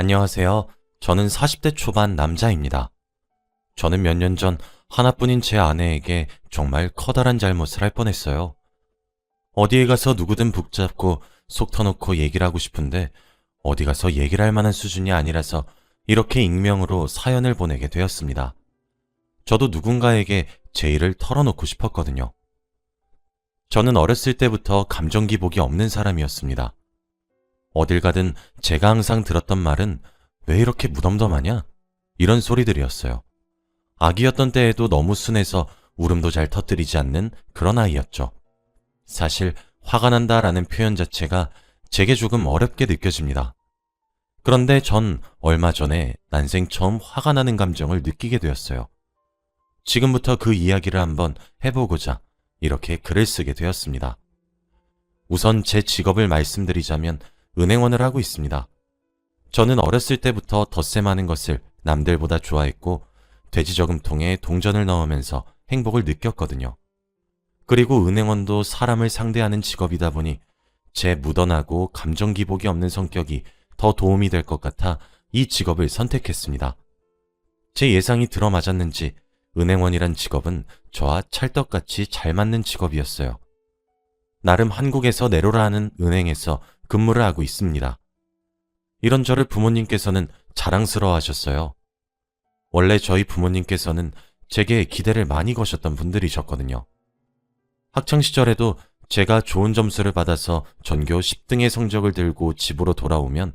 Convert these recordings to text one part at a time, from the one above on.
안녕하세요. 저는 40대 초반 남자입니다. 저는 몇 년 전 하나뿐인 제 아내에게 정말 커다란 잘못을 할 뻔했어요. 어디에 가서 누구든 붙잡고 속 터놓고 얘기를 하고 싶은데 어디 가서 얘기를 할 만한 수준이 아니라서 이렇게 익명으로 사연을 보내게 되었습니다. 저도 누군가에게 제 일을 털어놓고 싶었거든요. 저는 어렸을 때부터 감정 기복이 없는 사람이었습니다. 어딜 가든 제가 항상 들었던 말은 왜 이렇게 무덤덤하냐? 이런 소리들이었어요. 아기였던 때에도 너무 순해서 울음도 잘 터뜨리지 않는 그런 아이였죠. 사실 화가 난다라는 표현 자체가 제게 조금 어렵게 느껴집니다. 그런데 전 얼마 전에 난생 처음 화가 나는 감정을 느끼게 되었어요. 지금부터 그 이야기를 한번 해보고자 이렇게 글을 쓰게 되었습니다. 우선 제 직업을 말씀드리자면 은행원을 하고 있습니다. 저는 어렸을 때부터 덧셈 하는 것을 남들보다 좋아했고 돼지 저금통에 동전을 넣으면서 행복을 느꼈거든요. 그리고 은행원도 사람을 상대하는 직업이다 보니 제 묻어나고 감정 기복이 없는 성격이 더 도움이 될 것 같아 이 직업을 선택했습니다. 제 예상이 들어맞았는지 은행원이란 직업은 저와 찰떡같이 잘 맞는 직업이었어요. 나름 한국에서 내로라 하는 은행에서 근무를 하고 있습니다. 이런 저를 부모님께서는 자랑스러워 하셨어요. 원래 저희 부모님께서는 제게 기대를 많이 거셨던 분들이셨거든요. 학창시절에도 제가 좋은 점수를 받아서 전교 10등의 성적을 들고 집으로 돌아오면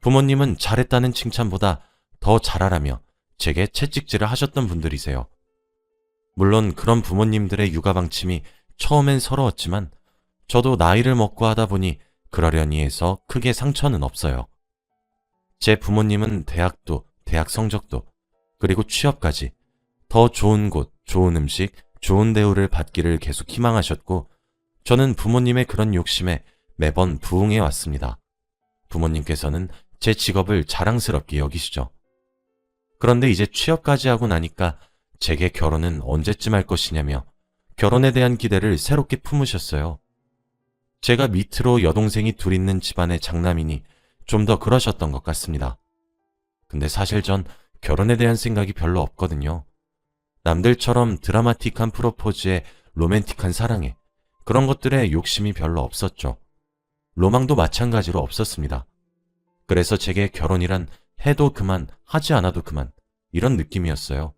부모님은 잘했다는 칭찬보다 더 잘하라며 제게 채찍질을 하셨던 분들이세요. 물론 그런 부모님들의 육아 방침이 처음엔 서러웠지만 저도 나이를 먹고 하다 보니 그러려니 해서 크게 상처는 없어요. 제 부모님은 대학도, 대학 성적도, 그리고 취업까지 더 좋은 곳, 좋은 음식, 좋은 대우를 받기를 계속 희망하셨고 저는 부모님의 그런 욕심에 매번 부응해 왔습니다. 부모님께서는 제 직업을 자랑스럽게 여기시죠. 그런데 이제 취업까지 하고 나니까 제게 결혼은 언제쯤 할 것이냐며 결혼에 대한 기대를 새롭게 품으셨어요. 제가 밑으로 여동생이 둘 있는 집안의 장남이니 좀 더 그러셨던 것 같습니다. 근데 사실 전 결혼에 대한 생각이 별로 없거든요. 남들처럼 드라마틱한 프로포즈에 로맨틱한 사랑에 그런 것들에 욕심이 별로 없었죠. 로망도 마찬가지로 없었습니다. 그래서 제게 결혼이란 해도 그만, 하지 않아도 그만, 이런 느낌이었어요.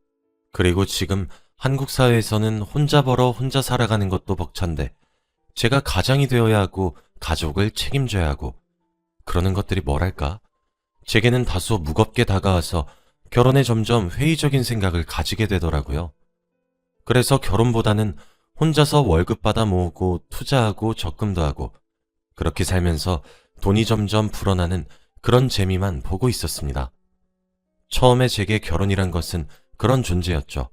그리고 지금 한국 사회에서는 혼자 벌어 혼자 살아가는 것도 벅찬데, 제가 가장이 되어야 하고, 가족을 책임져야 하고, 그러는 것들이 뭐랄까? 제게는 다소 무겁게 다가와서 결혼에 점점 회의적인 생각을 가지게 되더라고요. 그래서 결혼보다는 혼자서 월급 받아 모으고 투자하고 적금도 하고 그렇게 살면서 돈이 점점 불어나는 그런 재미만 보고 있었습니다. 처음에 제게 결혼이란 것은 그런 존재였죠.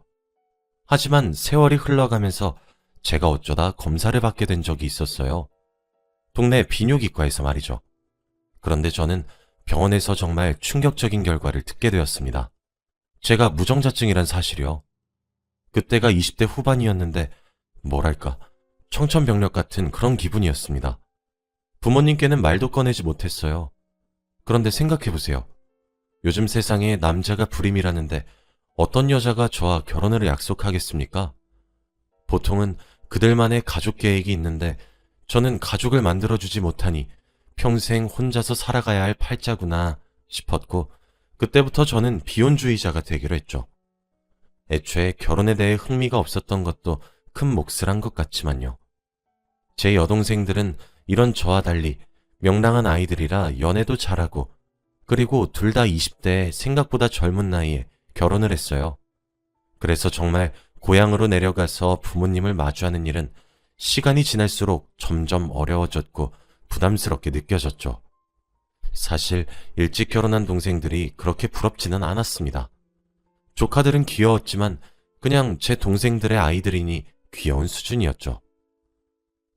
하지만 세월이 흘러가면서 제가 어쩌다 검사를 받게 된 적이 있었어요. 동네 비뇨기과에서 말이죠. 그런데 저는 병원에서 정말 충격적인 결과를 듣게 되었습니다. 제가 무정자증이란 사실이요. 그때가 20대 후반이었는데 뭐랄까 청천벽력 같은 그런 기분이었습니다. 부모님께는 말도 꺼내지 못했어요. 그런데 생각해보세요. 요즘 세상에 남자가 불임이라는데 어떤 여자가 저와 결혼을 약속하겠습니까? 보통은 그들만의 가족 계획이 있는데 저는 가족을 만들어주지 못하니 평생 혼자서 살아가야 할 팔자구나 싶었고 그때부터 저는 비혼주의자가 되기로 했죠. 애초에 결혼에 대해 흥미가 없었던 것도 큰 몫을 한 것 같지만요. 제 여동생들은 이런 저와 달리 명랑한 아이들이라 연애도 잘하고 그리고 둘 다 20대에 생각보다 젊은 나이에 결혼을 했어요. 그래서 정말 고향으로 내려가서 부모님을 마주하는 일은 시간이 지날수록 점점 어려워졌고 부담스럽게 느껴졌죠. 사실 일찍 결혼한 동생들이 그렇게 부럽지는 않았습니다. 조카들은 귀여웠지만 그냥 제 동생들의 아이들이니 귀여운 수준이었죠.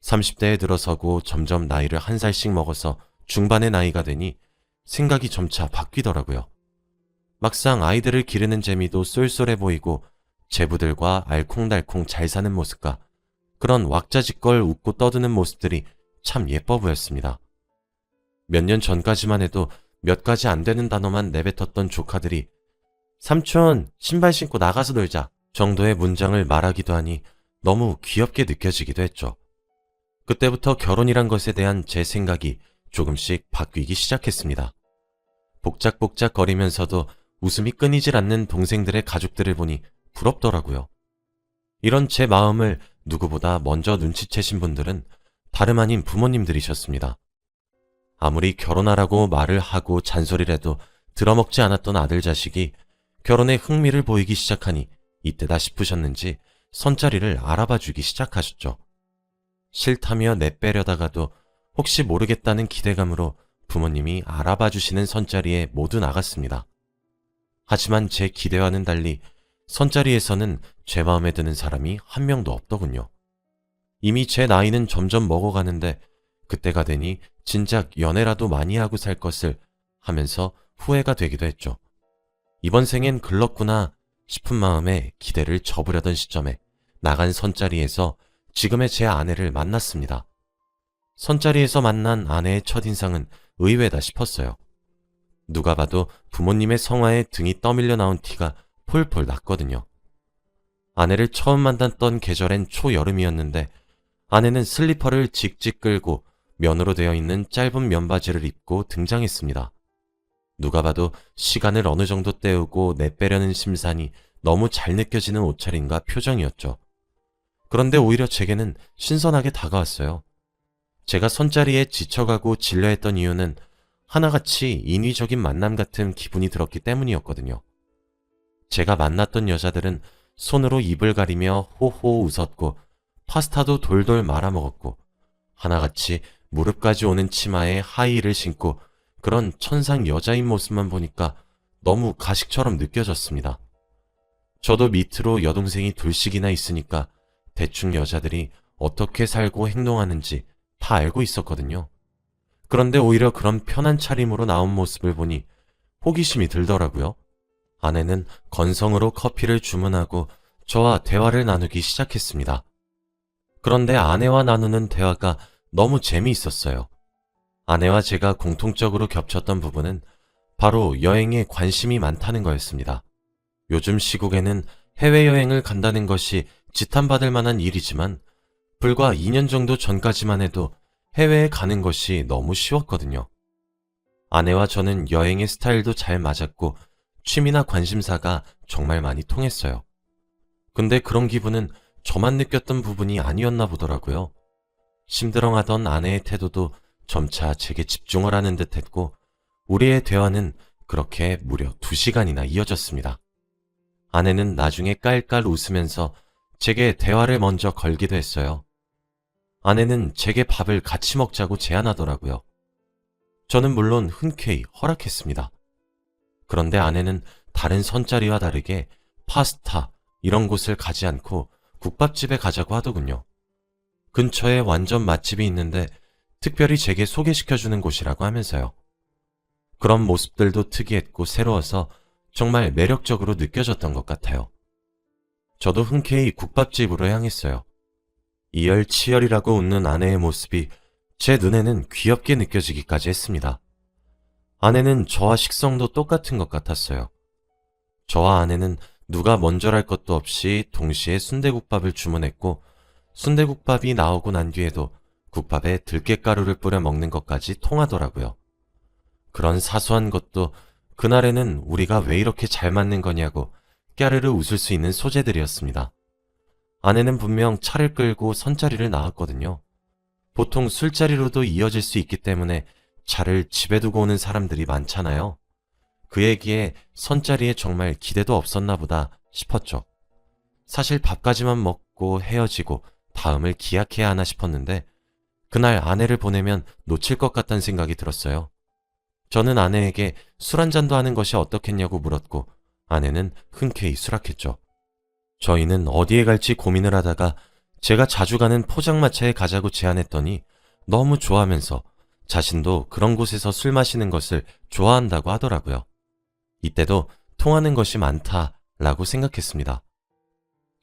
30대에 들어서고 점점 나이를 한 살씩 먹어서 중반의 나이가 되니 생각이 점차 바뀌더라고요. 막상 아이들을 기르는 재미도 쏠쏠해 보이고 제부들과 알콩달콩 잘 사는 모습과 그런 왁자지껄 웃고 떠드는 모습들이 참 예뻐 보였습니다. 몇 년 전까지만 해도 몇 가지 안 되는 단어만 내뱉었던 조카들이 삼촌, 신발 신고 나가서 놀자 정도의 문장을 말하기도 하니 너무 귀엽게 느껴지기도 했죠. 그때부터 결혼이란 것에 대한 제 생각이 조금씩 바뀌기 시작했습니다. 복작복작 거리면서도 웃음이 끊이질 않는 동생들의 가족들을 보니 부럽더라고요. 이런 제 마음을 누구보다 먼저 눈치채신 분들은 다름 아닌 부모님들이셨습니다. 아무리 결혼하라고 말을 하고 잔소리를 해도 들어먹지 않았던 아들 자식이 결혼에 흥미를 보이기 시작하니 이때다 싶으셨는지 선자리를 알아봐 주기 시작하셨죠. 싫다며 내빼려다가도 혹시 모르겠다는 기대감으로 부모님이 알아봐 주시는 선자리에 모두 나갔습니다. 하지만 제 기대와는 달리 선자리에서는 제 마음에 드는 사람이 한 명도 없더군요. 이미 제 나이는 점점 먹어가는데 그때가 되니 진작 연애라도 많이 하고 살 것을 하면서 후회가 되기도 했죠. 이번 생엔 글렀구나 싶은 마음에 기대를 접으려던 시점에 나간 선자리에서 지금의 제 아내를 만났습니다. 선자리에서 만난 아내의 첫인상은 의외다 싶었어요. 누가 봐도 부모님의 성화에 등이 떠밀려 나온 티가 폴폴 났거든요. 아내를 처음 만났던 계절엔 초여름이었는데 아내는 슬리퍼를 직직 끌고 면으로 되어 있는 짧은 면바지를 입고 등장했습니다. 누가 봐도 시간을 어느 정도 때우고 내빼려는 심산이 너무 잘 느껴지는 옷차림과 표정이었죠. 그런데 오히려 제게는 신선하게 다가왔어요. 제가 선자리에 지쳐가고 질려했던 이유는 하나같이 인위적인 만남 같은 기분이 들었기 때문이었거든요. 제가 만났던 여자들은 손으로 입을 가리며 호호 웃었고 파스타도 돌돌 말아먹었고 하나같이 무릎까지 오는 치마에 하이힐을 신고 그런 천상 여자인 모습만 보니까 너무 가식처럼 느껴졌습니다. 저도 밑으로 여동생이 둘씩이나 있으니까 대충 여자들이 어떻게 살고 행동하는지 다 알고 있었거든요. 그런데 오히려 그런 편한 차림으로 나온 모습을 보니 호기심이 들더라고요. 아내는 건성으로 커피를 주문하고 저와 대화를 나누기 시작했습니다. 그런데 아내와 나누는 대화가 너무 재미있었어요. 아내와 제가 공통적으로 겹쳤던 부분은 바로 여행에 관심이 많다는 거였습니다. 요즘 시국에는 해외여행을 간다는 것이 지탄받을 만한 일이지만 불과 2년 정도 전까지만 해도 해외에 가는 것이 너무 쉬웠거든요. 아내와 저는 여행의 스타일도 잘 맞았고 취미나 관심사가 정말 많이 통했어요. 근데 그런 기분은 저만 느꼈던 부분이 아니었나 보더라고요. 심드렁하던 아내의 태도도 점차 제게 집중을 하는 듯 했고, 우리의 대화는 그렇게 무려 두 시간이나 이어졌습니다. 아내는 나중에 깔깔 웃으면서 제게 대화를 먼저 걸기도 했어요. 아내는 제게 밥을 같이 먹자고 제안하더라고요. 저는 물론 흔쾌히 허락했습니다. 그런데 아내는 다른 선자리와 다르게 파스타 이런 곳을 가지 않고 국밥집에 가자고 하더군요. 근처에 완전 맛집이 있는데 특별히 제게 소개시켜주는 곳이라고 하면서요. 그런 모습들도 특이했고 새로워서 정말 매력적으로 느껴졌던 것 같아요. 저도 흔쾌히 국밥집으로 향했어요. 이열치열이라고 웃는 아내의 모습이 제 눈에는 귀엽게 느껴지기까지 했습니다. 아내는 저와 식성도 똑같은 것 같았어요. 저와 아내는 누가 먼저랄 것도 없이 동시에 순대국밥을 주문했고 순대국밥이 나오고 난 뒤에도 국밥에 들깨가루를 뿌려 먹는 것까지 통하더라고요. 그런 사소한 것도 그날에는 우리가 왜 이렇게 잘 맞는 거냐고 깨르르 웃을 수 있는 소재들이었습니다. 아내는 분명 차를 끌고 선자리를 나왔거든요. 보통 술자리로도 이어질 수 있기 때문에 차를 집에 두고 오는 사람들이 많잖아요. 그 얘기에 선자리에 정말 기대도 없었나 보다 싶었죠. 사실 밥까지만 먹고 헤어지고 다음을 기약해야 하나 싶었는데 그날 아내를 보내면 놓칠 것 같다는 생각이 들었어요. 저는 아내에게 술 한잔도 하는 것이 어떻겠냐고 물었고 아내는 흔쾌히 수락했죠. 저희는 어디에 갈지 고민을 하다가 제가 자주 가는 포장마차에 가자고 제안했더니 너무 좋아하면서 자신도 그런 곳에서 술 마시는 것을 좋아한다고 하더라고요. 이때도 통하는 것이 많다라고 생각했습니다.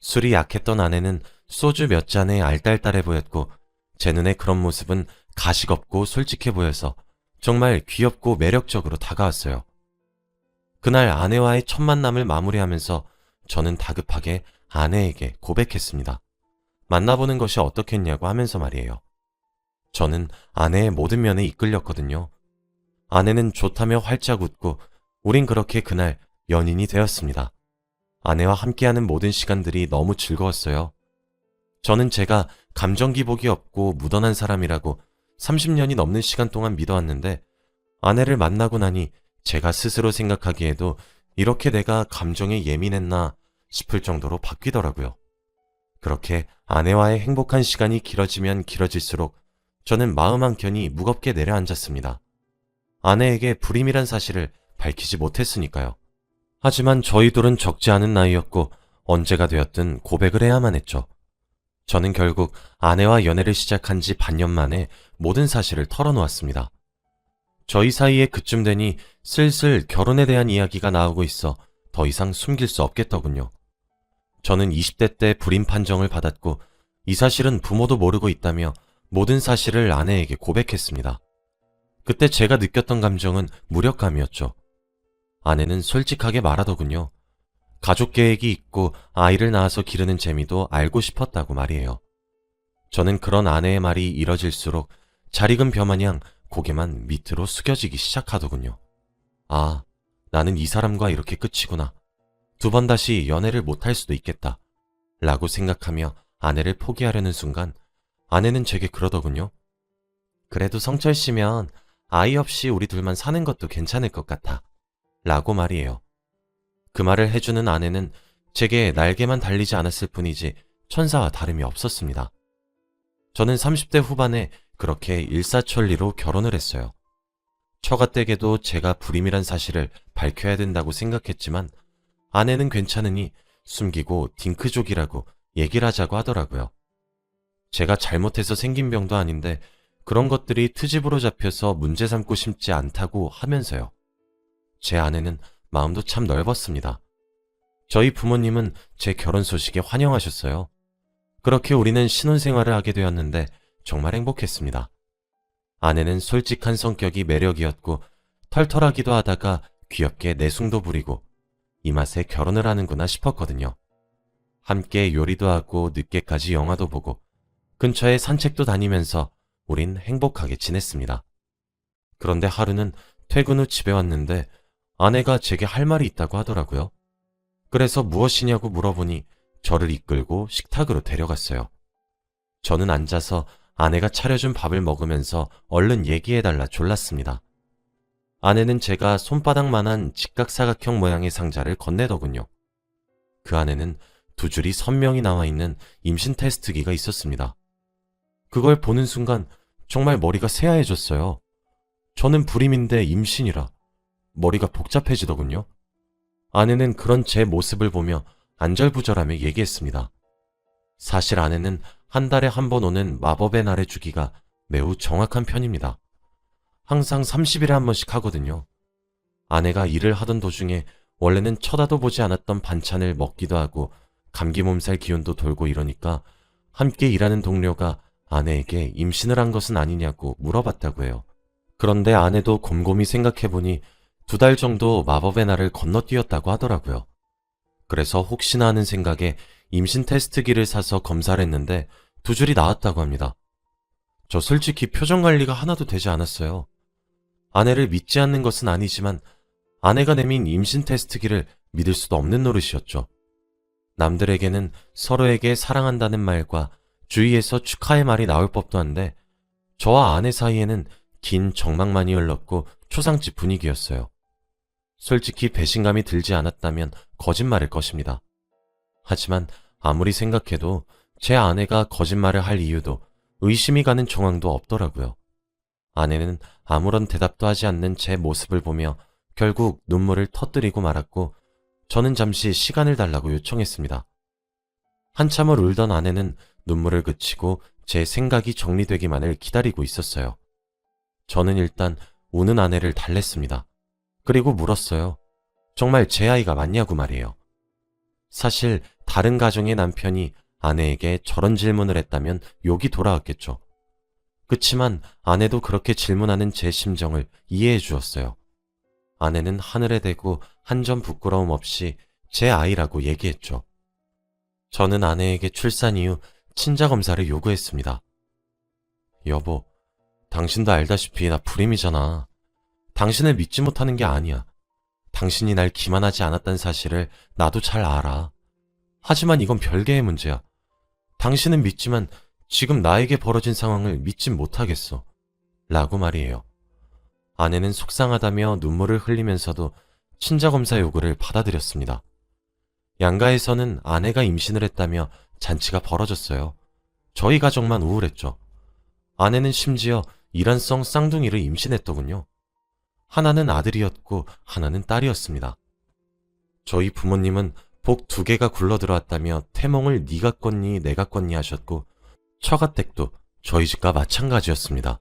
술이 약했던 아내는 소주 몇 잔에 알딸딸해 보였고 제 눈에 그런 모습은 가식 없고 솔직해 보여서 정말 귀엽고 매력적으로 다가왔어요. 그날 아내와의 첫 만남을 마무리하면서 저는 다급하게 아내에게 고백했습니다. 만나보는 것이 어떻겠냐고 하면서 말이에요. 저는 아내의 모든 면에 이끌렸거든요. 아내는 좋다며 활짝 웃고 우린 그렇게 그날 연인이 되었습니다. 아내와 함께하는 모든 시간들이 너무 즐거웠어요. 저는 제가 감정 기복이 없고 무던한 사람이라고 30년이 넘는 시간 동안 믿어왔는데 아내를 만나고 나니 제가 스스로 생각하기에도 이렇게 내가 감정에 예민했나 싶을 정도로 바뀌더라고요. 그렇게 아내와의 행복한 시간이 길어지면 길어질수록 저는 마음 한켠이 무겁게 내려앉았습니다. 아내에게 불임이란 사실을 밝히지 못했으니까요. 하지만 저희 둘은 적지 않은 나이였고 언제가 되었든 고백을 해야만 했죠. 저는 결국 아내와 연애를 시작한 지 반년 만에 모든 사실을 털어놓았습니다. 저희 사이에 그쯤 되니 슬슬 결혼에 대한 이야기가 나오고 있어 더 이상 숨길 수 없겠더군요. 저는 20대 때 불임 판정을 받았고 이 사실은 부모도 모르고 있다며 모든 사실을 아내에게 고백했습니다. 그때 제가 느꼈던 감정은 무력감이었죠. 아내는 솔직하게 말하더군요. 가족 계획이 있고 아이를 낳아서 기르는 재미도 알고 싶었다고 말이에요. 저는 그런 아내의 말이 이뤄질수록 잘 익은 벼마냥 고개만 밑으로 숙여지기 시작하더군요. 아, 나는 이 사람과 이렇게 끝이구나. 두 번 다시 연애를 못할 수도 있겠다. 라고 생각하며 아내를 포기하려는 순간 아내는 제게 그러더군요. 그래도 성철 씨면 아이 없이 우리 둘만 사는 것도 괜찮을 것 같아. 라고 말이에요. 그 말을 해주는 아내는 제게 날개만 달리지 않았을 뿐이지 천사와 다름이 없었습니다. 저는 30대 후반에 그렇게 일사천리로 결혼을 했어요. 처가댁에도 제가 불임이란 사실을 밝혀야 된다고 생각했지만 아내는 괜찮으니 숨기고 딩크족이라고 얘기를 하자고 하더라고요. 제가 잘못해서 생긴 병도 아닌데 그런 것들이 트집으로 잡혀서 문제 삼고 싶지 않다고 하면서요. 제 아내는 마음도 참 넓었습니다. 저희 부모님은 제 결혼 소식에 환영하셨어요. 그렇게 우리는 신혼생활을 하게 되었는데 정말 행복했습니다. 아내는 솔직한 성격이 매력이었고 털털하기도 하다가 귀엽게 내숭도 부리고 이 맛에 결혼을 하는구나 싶었거든요. 함께 요리도 하고 늦게까지 영화도 보고 근처에 산책도 다니면서 우린 행복하게 지냈습니다. 그런데 하루는 퇴근 후 집에 왔는데 아내가 제게 할 말이 있다고 하더라고요. 그래서 무엇이냐고 물어보니 저를 이끌고 식탁으로 데려갔어요. 저는 앉아서 아내가 차려준 밥을 먹으면서 얼른 얘기해달라 졸랐습니다. 아내는 제가 손바닥만한 직각사각형 모양의 상자를 건네더군요. 그 안에는 두 줄이 선명히 나와 있는 임신 테스트기가 있었습니다. 그걸 보는 순간 정말 머리가 새하얘졌어요. 저는 불임인데 임신이라 머리가 복잡해지더군요. 아내는 그런 제 모습을 보며 안절부절하며 얘기했습니다. 사실 아내는 한 달에 한 번 오는 마법의 날의 주기가 매우 정확한 편입니다. 항상 30일에 한 번씩 하거든요. 아내가 일을 하던 도중에 원래는 쳐다도 보지 않았던 반찬을 먹기도 하고 감기 몸살 기운도 돌고 이러니까 함께 일하는 동료가 아내에게 임신을 한 것은 아니냐고 물어봤다고 해요. 그런데 아내도 곰곰이 생각해보니 두 달 정도 마법의 날을 건너뛰었다고 하더라고요. 그래서 혹시나 하는 생각에 임신 테스트기를 사서 검사를 했는데 두 줄이 나왔다고 합니다. 저 솔직히 표정 관리가 하나도 되지 않았어요. 아내를 믿지 않는 것은 아니지만 아내가 내민 임신 테스트기를 믿을 수도 없는 노릇이었죠. 남들에게는 서로에게 사랑한다는 말과 주위에서 축하의 말이 나올 법도 한데 저와 아내 사이에는 긴 정막만이 흘렀고 초상집 분위기였어요. 솔직히 배신감이 들지 않았다면 거짓말일 것입니다. 하지만 아무리 생각해도 제 아내가 거짓말을 할 이유도 의심이 가는 정황도 없더라고요. 아내는 아무런 대답도 하지 않는 제 모습을 보며 결국 눈물을 터뜨리고 말았고 저는 잠시 시간을 달라고 요청했습니다. 한참을 울던 아내는 눈물을 그치고 제 생각이 정리되기만을 기다리고 있었어요. 저는 일단 우는 아내를 달랬습니다. 그리고 물었어요. 정말 제 아이가 맞냐고 말이에요. 사실 다른 가정의 남편이 아내에게 저런 질문을 했다면 욕이 돌아왔겠죠. 그치만 아내도 그렇게 질문하는 제 심정을 이해해 주었어요. 아내는 하늘에 대고 한 점 부끄러움 없이 제 아이라고 얘기했죠. 저는 아내에게 출산 이후 친자 검사를 요구했습니다. 여보, 당신도 알다시피 나 불임이잖아. 당신을 믿지 못하는 게 아니야. 당신이 날 기만하지 않았다는 사실을 나도 잘 알아. 하지만 이건 별개의 문제야. 당신은 믿지만 지금 나에게 벌어진 상황을 믿진 못하겠어. 라고 말이에요. 아내는 속상하다며 눈물을 흘리면서도 친자검사 요구를 받아들였습니다. 양가에서는 아내가 임신을 했다며 잔치가 벌어졌어요. 저희 가족만 우울했죠. 아내는 심지어 이란성 쌍둥이를 임신했더군요. 하나는 아들이었고 하나는 딸이었습니다. 저희 부모님은 복 두 개가 굴러 들어왔다며 태몽을 네가 꿨니 내가 꿨니 하셨고 처가댁도 저희 집과 마찬가지였습니다.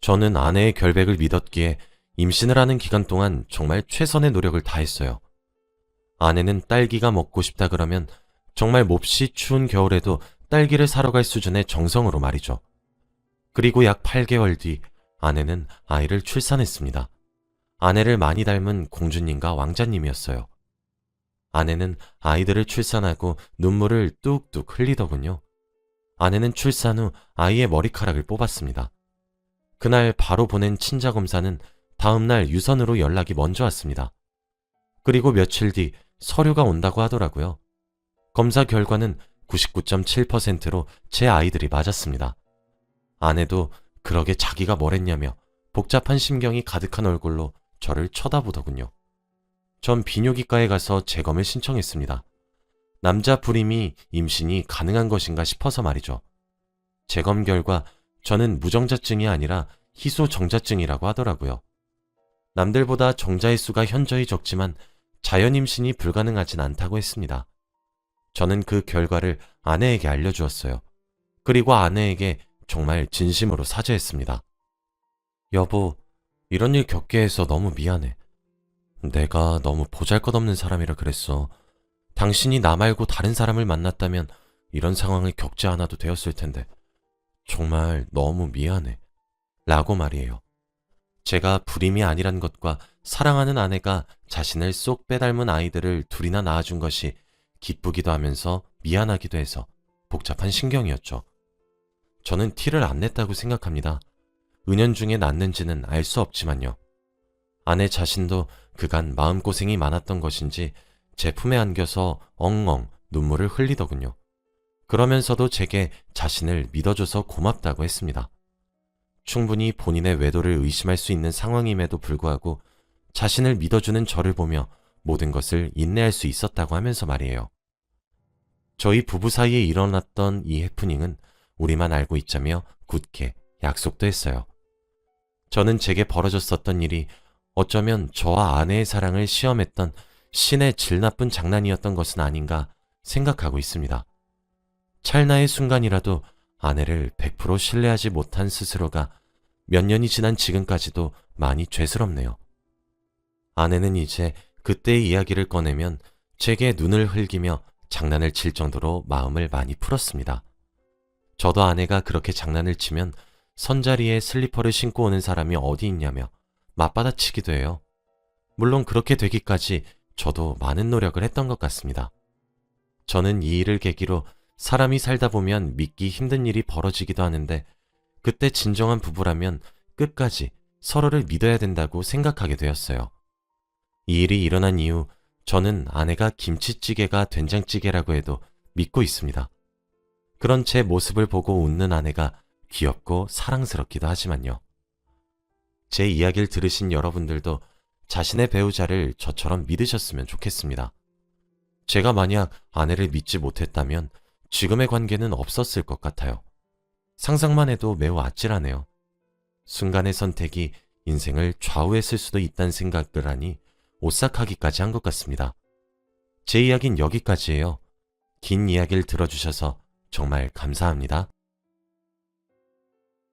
저는 아내의 결백을 믿었기에 임신을 하는 기간 동안 정말 최선의 노력을 다했어요. 아내는 딸기가 먹고 싶다 그러면 정말 몹시 추운 겨울에도 딸기를 사러 갈 수준의 정성으로 말이죠. 그리고 약 8개월 뒤 아내는 아이를 출산했습니다. 아내를 많이 닮은 공주님과 왕자님이었어요. 아내는 아이들을 출산하고 눈물을 뚝뚝 흘리더군요. 아내는 출산 후 아이의 머리카락을 뽑았습니다. 그날 바로 보낸 친자 검사는 다음날 유선으로 연락이 먼저 왔습니다. 그리고 며칠 뒤 서류가 온다고 하더라고요. 검사 결과는 99.7%로 제 아이들이 맞았습니다. 아내도 그러게 자기가 뭘 했냐며 복잡한 심경이 가득한 얼굴로 저를 쳐다보더군요. 전 비뇨기과에 가서 재검을 신청했습니다. 남자 불임이 임신이 가능한 것인가 싶어서 말이죠. 재검 결과 저는 무정자증이 아니라 희소정자증이라고 하더라고요. 남들보다 정자의 수가 현저히 적지만 자연 임신이 불가능하진 않다고 했습니다. 저는 그 결과를 아내에게 알려주었어요. 그리고 아내에게 정말 진심으로 사죄했습니다. 여보, 이런 일 겪게 해서 너무 미안해. 내가 너무 보잘 것 없는 사람이라 그랬어. 당신이 나 말고 다른 사람을 만났다면 이런 상황을 겪지 않아도 되었을 텐데. 정말 너무 미안해. 라고 말이에요. 제가 불임이 아니란 것과 사랑하는 아내가 자신을 쏙 빼닮은 아이들을 둘이나 낳아준 것이 기쁘기도 하면서 미안하기도 해서 복잡한 신경이었죠. 저는 티를 안 냈다고 생각합니다. 은연중에 낳는지는 알 수 없지만요. 아내 자신도 그간 마음고생이 많았던 것인지 제 품에 안겨서 엉엉 눈물을 흘리더군요. 그러면서도 제게 자신을 믿어줘서 고맙다고 했습니다. 충분히 본인의 외도를 의심할 수 있는 상황임에도 불구하고 자신을 믿어주는 저를 보며 모든 것을 인내할 수 있었다고 하면서 말이에요. 저희 부부 사이에 일어났던 이 해프닝은 우리만 알고 있자며 굳게 약속도 했어요. 저는 제게 벌어졌었던 일이 어쩌면 저와 아내의 사랑을 시험했던 신의 질 나쁜 장난이었던 것은 아닌가 생각하고 있습니다. 찰나의 순간이라도 아내를 100% 신뢰하지 못한 스스로가 몇 년이 지난 지금까지도 많이 죄스럽네요. 아내는 이제 그때의 이야기를 꺼내면 제게 눈을 흘기며 장난을 칠 정도로 마음을 많이 풀었습니다. 저도 아내가 그렇게 장난을 치면 선자리에 슬리퍼를 신고 오는 사람이 어디 있냐며 맞받아치기도 해요. 물론 그렇게 되기까지 저도 많은 노력을 했던 것 같습니다. 저는 이 일을 계기로 사람이 살다 보면 믿기 힘든 일이 벌어지기도 하는데 그때 진정한 부부라면 끝까지 서로를 믿어야 된다고 생각하게 되었어요. 이 일이 일어난 이후 저는 아내가 김치찌개가 된장찌개라고 해도 믿고 있습니다. 그런 제 모습을 보고 웃는 아내가 귀엽고 사랑스럽기도 하지만요. 제 이야기를 들으신 여러분들도 자신의 배우자를 저처럼 믿으셨으면 좋겠습니다. 제가 만약 아내를 믿지 못했다면 지금의 관계는 없었을 것 같아요. 상상만 해도 매우 아찔하네요. 순간의 선택이 인생을 좌우했을 수도 있다는 생각을 하니 오싹하기까지 한 것 같습니다. 제 이야기는 여기까지예요. 긴 이야기를 들어주셔서 정말 감사합니다.